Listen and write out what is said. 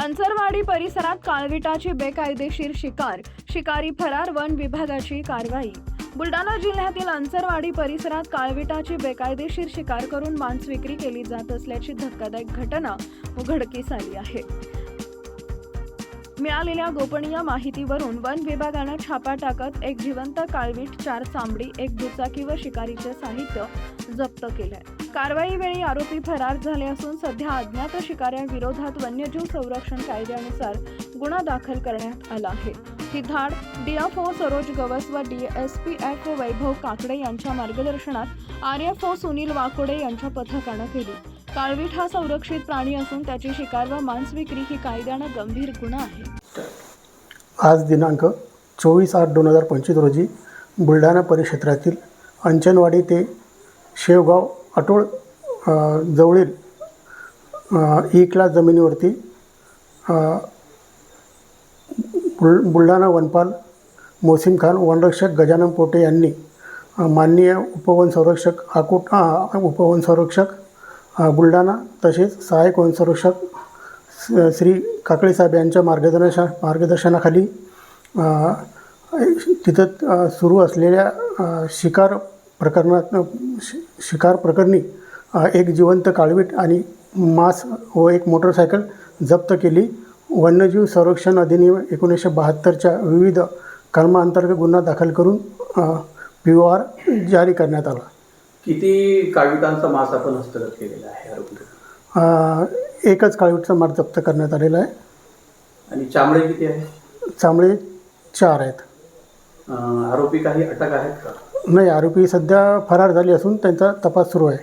अंचरवाडी परिसरात काळविटाची बेकायदेशीर शिकार शिकारी फरार वन विभागाची कारवाई. बुलढाणा जिल्ह्यातील अंचरवाडी परिसरात काळविटाची बेकायदेशीर शिकार करून मांस विक्री केली जात असल्याची धक्कादायक घटना उघडकीस आली आहे. मिळालेल्या गोपनीय माहितीवरून वन विभागानं छापा टाकत एक जिवंत काळवीट चार चांबडी एक दुचाकी व शिकारीचे साहित्य जप्त केलंय. कारवाईवेळी आरोपी फरार झाले असून सध्या अज्ञात शिकाऱ्यांविरोधात वन्यजीव संरक्षण कायद्यानुसार गुन्हा दाखल करण्यात आला आहे. ही धाड डीएफओ सरोज गवस व डीएसपी एफ वैभव काकडे यांच्या मार्गदर्शनात आरएफओ सुनील वाकोडे यांच्या पथकानं केली. काळवीट हा संरक्षित प्राणी असून त्याची शिकार व मांस विक्री ही कायद्यानं गंभीर गुन्हा आहे. आज दिनांक चोवीस आठ दोन हजार पंचवीस रोजी बुलढाणा परिक्षेत्रातील अंचनवाडी ते शेवगाव अटोळ जवळील ई क्लास जमिनीवरती बुल बुलढाणा वनपाल मोसिम खान वनरक्षक गजानन पोटे यांनी माननीय उपवन संरक्षक आकुट उपवन संरक्षक बुलढाणा तसेच सहाय्यक वन संरक्षक श्री काकडे साहेब यांच्या मार्गदर्शना मार्गदर्शनाखाली तिथं सुरू असलेल्या शिकार प्रकरणात शि- शिकार प्रकरणी एक जिवंत काळवीट आणि मांस व एक मोटरसायकल जप्त केली. वन्यजीव संरक्षण अधिनियम एकोणीसशे बहात्तरच्या विविध कलमांतर्गत गुन्हा दाखल करून पी ओ आर जारी करण्यात आला. किती काळविटांचा मांस आपण हस्तगत केलेला आहे आरोपी एकच काळवीटचा मार जप्त करण्यात आलेला आहे. आणि चामडे किती आहे चांबळे चार आहेत. अं, आरोपी काही अटक आहेत का? नाही आरोपी सध्या फरार झाले असून त्यांचा तपास सुरू आहे.